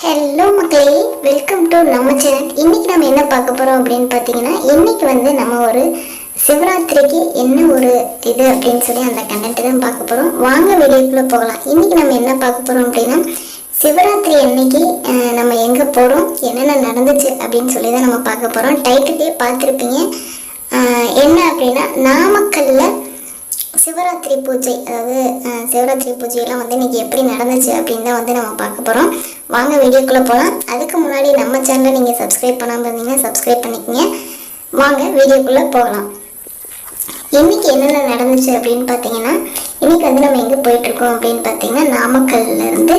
Hello மக்களே welcome to நம்ம channel இன்னைக்கு நம்ம என்ன பார்க்க போகிறோம் அப்படின்னு பார்த்தீங்கன்னா இன்னைக்கு வந்து நம்ம ஒரு சிவராத்திரிக்கு என்ன ஒரு இது அப்படின்னு சொல்லி அந்த கண்டென்ட் தான் பார்க்க போகிறோம் வாங்க வெளியுக்குள்ளே போகலாம். இன்னைக்கு நம்ம என்ன பார்க்க போகிறோம் அப்படின்னா சிவராத்திரி அன்னைக்கு நம்ம எங்கே போகிறோம் என்னென்ன நடந்துச்சு அப்படின்னு சொல்லி தான் நம்ம பார்க்க போகிறோம் டைட்டிலே பார்த்துருப்பீங்க. என்ன அப்படின்னா நாமக்கல்ல சிவராத்திரி பூஜை அதாவது சிவராத்திரி பூஜையெல்லாம் வந்து இன்னைக்கு எப்படி நடந்துச்சு அப்படின்னு தான் வந்து நம்ம பார்க்க போகிறோம் வாங்க வீடியோக்குள்ளே போகலாம் அதுக்கு முன்னாடி நம்ம சேனலை நீங்கள் சப்ஸ்கிரைப் பண்ணாமல் இருந்தீங்கன்னா சப்ஸ்கிரைப் பண்ணிக்கங்க. வாங்க வீடியோக்குள்ளே போகலாம் இன்னைக்கு என்னென்ன நடந்துச்சு அப்படின்னு பார்த்தீங்கன்னா இன்னைக்கு வந்து நம்ம எங்கே போயிட்டுருக்கோம் அப்படின்னு பார்த்தீங்கன்னா நாமக்கல்ல இருந்து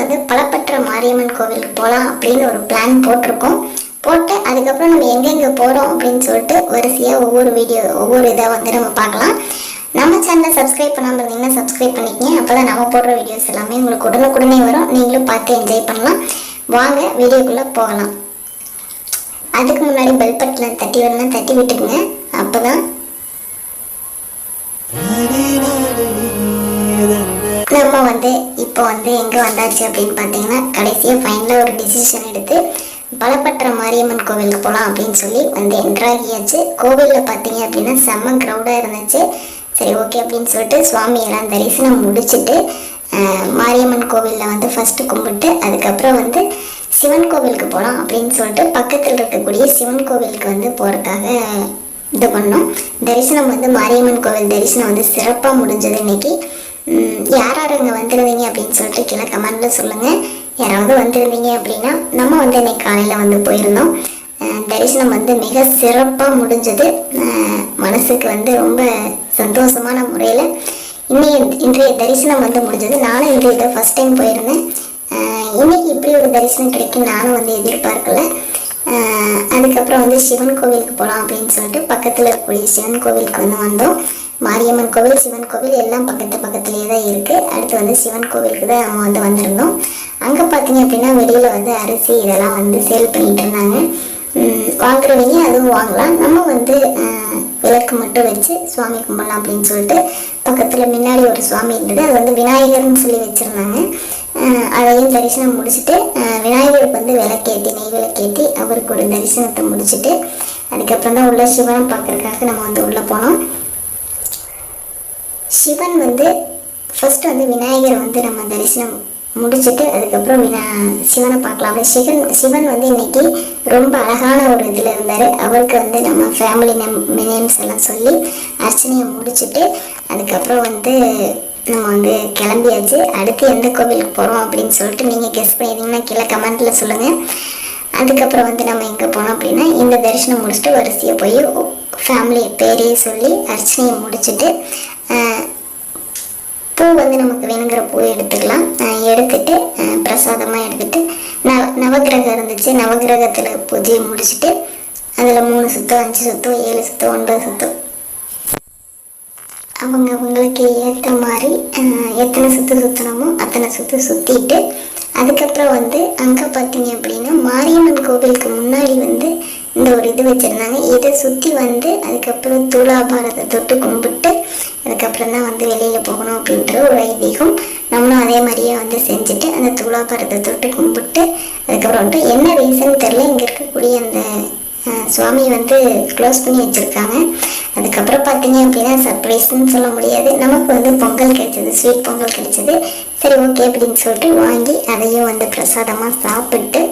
வந்து பலப்பற்ற மாரியம்மன் கோவிலுக்கு போகலாம் அப்படின்னு ஒரு பிளான் போட்டிருக்கோம். போட்டு அதுக்கப்புறம் நம்ம எங்கெங்கே போகிறோம் அப்படின்னு சொல்லிட்டு வரிசையாக ஒவ்வொரு வீடியோ ஒவ்வொரு இதாக வந்து நம்ம பார்க்கலாம். நம்ம சேனலை சப்ஸ்கிரைப் பண்ணாமல் இருந்தீங்கன்னா சப்ஸ்கிரைப் பண்ணிக்கங்க. அப்போ தான் நம்ம போடுற வீடியோஸ் எல்லாமே உங்களுக்கு உடனுக்குடனே வரும். நீங்களும் பார்த்து என்ஜாய் பண்ணலாம். வாங்க வீடியோக்குள்ளே போகலாம். அதுக்கு முன்னாடி பெல் பட்டனை தட்டி வரலாம் தட்டி விட்டுக்குங்க. அப்போ தான் நம்ம வந்து இப்போ வந்து எங்கே வந்தாச்சு அப்படின்னு பார்த்தீங்கன்னா கடைசியாக ஃபைனலாக ஒரு டிசிஷன் எடுத்து பலப்பற்ற மாரியம்மன் கோவிலுக்கு போகலாம் அப்படின்னு சொல்லி வந்து என்ட்ராகியாச்சு கோவிலில் பார்த்தீங்க அப்படின்னா செம்ம க்ரௌடாக இருந்துச்சு. சரி ஓகே அப்படின்னு சொல்லிட்டு சுவாமி எல்லாம் தரிசனம் முடிச்சுட்டு மாரியம்மன் கோவிலில் வந்து ஃபஸ்ட்டு கும்பிட்டு அதுக்கப்புறம் வந்து சிவன் கோவிலுக்கு போகலாம் அப்படின்னு சொல்லிட்டு பக்கத்தில் இருக்கக்கூடிய சிவன் கோவிலுக்கு வந்து போகிறதுக்காக இது பண்ணோம். தரிசனம் வந்து மாரியம்மன் கோவில் தரிசனம் வந்து சிறப்பாக முடிஞ்சது இன்னைக்கு. யார் யார் அங்கே வந்திருந்தீங்க அப்படின்னு சொல்லிட்டு கீழே கமெண்டில் சொல்லுங்கள் யாராவது வந்திருந்தீங்க அப்படின்னா நம்ம வந்து இன்னைக்கு காலையில் வந்து போயிருந்தோம். தரிசனம் வந்து மிக சிறப்பாக முடிஞ்சது. மனசுக்கு வந்து ரொம்ப சந்தோஷமான முறையில் இன்னைய இன்றைய தரிசனம் வந்து முடிஞ்சது. நானும் இன்றைய இதை ஃபஸ்ட் டைம் போயிருந்தேன். இன்னைக்கு இப்படி ஒரு தரிசனம் கிடைக்கும் நானும் வந்து எதிர்பார்க்கல. அதுக்கப்புறம் வந்து சிவன் கோவிலுக்கு போகலாம் அப்படின்னு சொல்லிட்டு பக்கத்தில் இருக்கக்கூடிய சிவன் கோவிலுக்கு வந்து வந்தோம். மாரியம்மன் கோவில் சிவன் கோவில் எல்லாம் பக்கத்து பக்கத்துலேயே தான் இருக்குது அடுத்து வந்து சிவன் கோவிலுக்கு தான் அவங்க வந்து வந்திருந்தோம். அங்கே பார்த்தீங்க அப்படின்னா வெளியில் வந்து அரிசி இதெல்லாம் வந்து சேல் பண்ணிகிட்டு இருந்தாங்க. வாங்குறவங்க அதுவும் வாங்கலாம். நம்ம வந்து விளக்கு மட்டும் வச்சு சுவாமி கும்பிடலாம் அப்படின்னு சொல்லிட்டு பக்கத்தில் முன்னாடி ஒரு சுவாமி இருந்தது. அது வந்து விநாயகர்னு சொல்லி வச்சுருந்தாங்க. அதையும் தரிசனம் முடிச்சுட்டு விநாயகருக்கு வந்து விளக்கேற்றி நெய் விளக்கேற்றி அவருக்கு ஒரு தரிசனத்தை முடிச்சுட்டு அதுக்கப்புறம் தான் உள்ள சிவனை பார்க்குறதுக்காக நம்ம வந்து உள்ளே போனோம். சிவன் வந்து ஃபர்ஸ்ட் வந்து விநாயகர் வந்து நம்ம தரிசனம் முடிச்சுட்டு அதுக்கப்புறம் சிவனை பார்க்கலாம் அப்படி சிவன் சிவன் வந்து இன்னைக்கு ரொம்ப அழகான ஒரு இதில் இருந்தார். அவருக்கு வந்து நம்ம ஃபேமிலி நேம் நேம்ஸ் எல்லாம் சொல்லி அர்ச்சனையை முடிச்சுட்டு அதுக்கப்புறம் வந்து நம்ம வந்து கிளம்பியாச்சு. அடுத்து எந்த கோவிலுக்கு போகிறோம் அப்படின்னு சொல்லிட்டு நீங்கள் கெஸ் பண்ணியிருந்தீங்கன்னா கீழே கமெண்ட்டில் சொல்லுங்கள் அதுக்கப்புறம் வந்து நம்ம எங்கே போனோம் அப்படின்னா இந்த தரிசனம் முடிச்சுட்டு வரிசையை போய் ஃபேமிலி பேரையே சொல்லி அர்ச்சனையை முடிச்சுட்டு பூ வந்து நமக்கு வேணுங்கிற பூ எடுத்துக்கலாம். எடுத்துட்டு பிரசாதமாக எடுத்துட்டு நவ நவகிரகம் இருந்துச்சு. நவகிரகத்தில் பூஜையை முடிச்சுட்டு அதில் மூணு சுத்தம் அஞ்சு சுத்தம் ஏழு சுத்தம் ஒன்பது சுத்தம். அவங்க அவங்களுக்கு ஏற்ற மாதிரி எத்தனை சுற்று சுற்றணுமோ அத்தனை சுற்று சுற்றிட்டு அதுக்கப்புறம் வந்து அங்கே பார்த்தீங்க அப்படின்னா மாரியம்மன் கோவிலுக்கு முன்னாடி வந்து இந்த ஒரு இது வச்சுருந்தாங்க. இதை சுற்றி வந்து அதுக்கப்புறம் தூளாபாரத்தை தொட்டு கும்பிட்டு அதுக்கப்புறம் தான் வந்து வெளியில் போகணும் அப்படின்ற ஒரு ஐதீகம் நம்மளும் அதே மாதிரியே வந்து செஞ்சுட்டு அந்த தூளாபாரத்தை தொட்டு கும்பிட்டு அதுக்கப்புறம் வந்துட்டு என்ன ரீசன் தெரில இங்கே இருக்கக்கூடிய அந்த சுவாமி வந்து க்ளோஸ் பண்ணி வச்சுருக்காங்க. அதுக்கப்புறம் பார்த்தீங்க அப்படின்னா சர்ப்ரைஸ்னு சொல்ல முடியாது. நமக்கு வந்து பொங்கல் கிடைச்சது ஸ்வீட் பொங்கல் கிடைச்சது. சரி ஓகே அப்படின்னு சொல்லிட்டு வாங்கி அதையும் வந்து பிரசாதமாக சாப்பிட்டு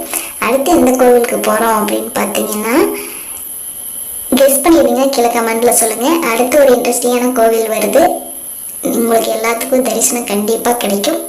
அடுத்து எந்த கோவிலுக்கு போகிறோம் அப்படின்னு பார்த்தீங்கன்னா கெஸ் பண்ணிடுங்க கீழே கமெண்ட்டில் சொல்லுங்கள் அடுத்து ஒரு இன்ட்ரெஸ்டிங்கான கோவில் வருது. உங்களுக்கு எல்லாத்துக்கும் தரிசனம் கண்டிப்பாக கிடைக்கும்.